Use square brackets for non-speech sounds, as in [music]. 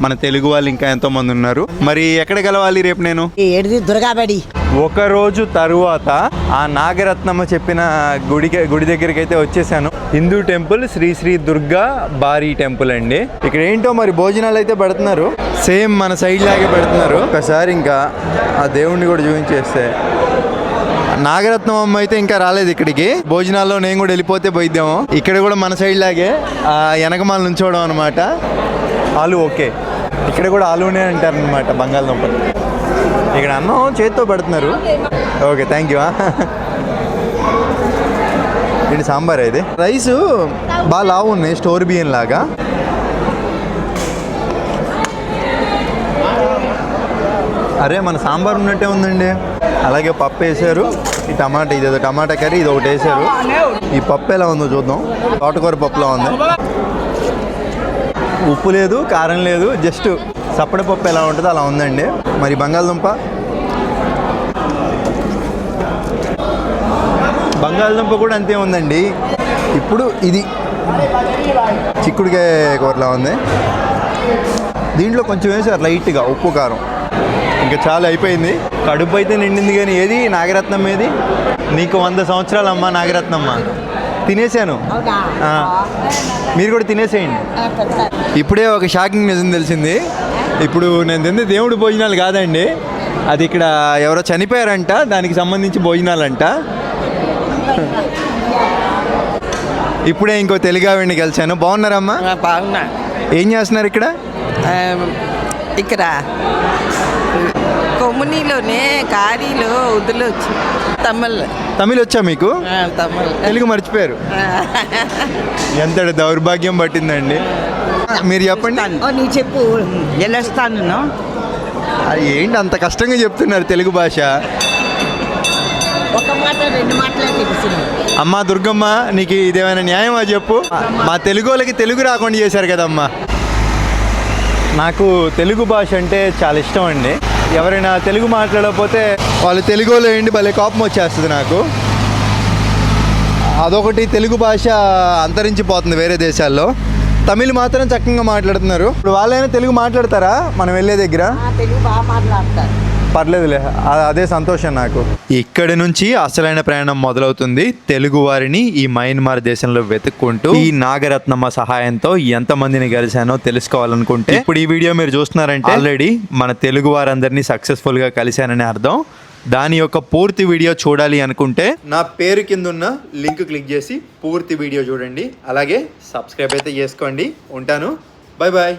మన తెలుగు వాళ్ళు ఇంకా ఎంతో మంది ఉన్నారు. మరి ఎక్కడ కలవాలి రేపు నేను? ఏడిది దుర్గాబడి. ఒక రోజు తరువాత ఆ నాగరత్నమ్మ చెప్పిన గుడికి గుడి దగ్గరికి అయితే వచ్చేసాను. హిందూ టెంపుల్ శ్రీ శ్రీ దుర్గా బారీ టెంపుల్ అండి. ఇక్కడ ఏంటో మరి భోజనాలు అయితే పెడుతున్నారు. సేమ్ మన సైడ్ లాగే పెడుతున్నారు. ఒకసారి ఇంకా ఆ దేవుణ్ణి కూడా చూపించేస్తే. నాగరత్నం అమ్మ అయితే ఇంకా రాలేదు ఇక్కడికి. భోజనాల్లో నేను కూడా వెళ్ళిపోతే పోయిద్దాము. ఇక్కడ కూడా మన సైడ్ లాగే ఆ వెనకమాల నుంచోవడం అనమాట ఆలు ఓకే. ఇక్కడ కూడా ఆలునే అంటారు అనమాట బంగాళదుంపలు. ఇక్కడ అన్నం చేతితో పెడుతున్నారు. ఓకే థ్యాంక్ యూ ఇది సాంబార్ అయితే రైస్ బాగా లావు ఉన్నాయి స్టోర్ బియ్యం లాగా. అరే మన సాంబార్ ఉన్నట్టే ఉందండి. అలాగే పప్పు వేసారు. ఈ టమాటా ఇదేదో టమాటా కర్రీ ఇది ఒకటి వేసారు. ఈ పప్పు ఎలా ఉందో చూద్దాం. తోటకూర పప్పులా ఉంది. ఉప్పు లేదు కారం లేదు జస్ట్ సప్పడి పప్పు ఎలా ఉంటుందో అలా ఉందండి. మరి బంగాళదుంప? బంగాళదుంప కూడా అంతే ఉందండి. ఇప్పుడు ఇది చిక్కుడుకాయ కూరలా ఉంది. దీంట్లో కొంచెం వేసారు లైట్గా ఉప్పు కారం. ఇంకా చాలా అయిపోయింది. కడుపు అయితే నిండింది కానీ ఏది? నాగరత్నం ఏది? నీకు వంద సంవత్సరాలమ్మా నాగరత్నమ్మ. తినేసాను. మీరు కూడా తినేసేయండి. ఇప్పుడే ఒక షాకింగ్ నిజం తెలిసింది. ఇప్పుడు నేను తింది దేవుడి భోజనాలు కాదండి. అది ఇక్కడ ఎవరో చనిపోయారంట దానికి సంబంధించి భోజనాలంట. ఇప్పుడే ఇంకో తెలుగు ఆవిడ్ని కలిశాను. బాగున్నారమ్మా? బాగున్నా. ఏం చేస్తున్నారు ఇక్కడ? ఇక్కడ కొమ్మునిలోనే కారీలో వదిలి వచ్చి. తమిళ్ తమిళ్ వచ్చా మీకు? తమిళ్. తెలుగు మర్చిపోయారు. [laughs] ఎంత దౌర్భాగ్యం పట్టిందండి. మీరు చెప్పండి. నీ చెప్పు. వెళ్ళొస్తాను అది ఏంటి అంత కష్టంగా చెప్తున్నారు తెలుగు భాష? ఒక మాట రెండు మాటలే తెలిసింది. అమ్మా దుర్గమ్మ నీకు ఇదేమైనా న్యాయమా చెప్పు? మా తెలుగు వాళ్ళకి తెలుగు రాకుండా చేశారు కదమ్మా. నాకు తెలుగు భాష అంటే చాలా ఇష్టం అండి. ఎవరైనా తెలుగు మాట్లాడకపోతే వాళ్ళు తెలుగు వాళ్ళు ఏంటి? భలే కోపం వచ్చేస్తుంది నాకు. అదొకటి తెలుగు భాష అంతరించిపోతుంది వేరే దేశాల్లో. తమిళ్ మాత్రం చక్కగా మాట్లాడుతున్నారు. ఇప్పుడు వాళ్ళైనా తెలుగు మాట్లాడతారా? మనం వెళ్ళే దగ్గర? ఆ తెలుగు బాగా మాట్లాడతారు. పర్లేదులే అదే సంతోషం నాకు. ఇక్కడి నుంచి అసలైన ప్రయాణం మొదలవుతుంది. తెలుగు వారిని ఈ మయన్మార్ దేశంలో వెతుక్కుంటూ ఈ నాగరత్నమ్మ సహాయంతో ఎంత మందిని కలిశానో తెలుసుకోవాలనుకుంటే ఇప్పుడు ఈ వీడియో మీరు చూస్తున్నారంటే ఆల్రెడీ మన తెలుగు వారందరినీ సక్సెస్ఫుల్గా కలిశానని అర్థం. దాని యొక్క పూర్తి వీడియో చూడాలి అనుకుంటే నా పేరు కింద ఉన్న లింక్ క్లిక్ చేసి పూర్తి వీడియో చూడండి. అలాగే సబ్స్క్రైబ్ అయితే చేసుకోండి. ఉంటాను. Bye bye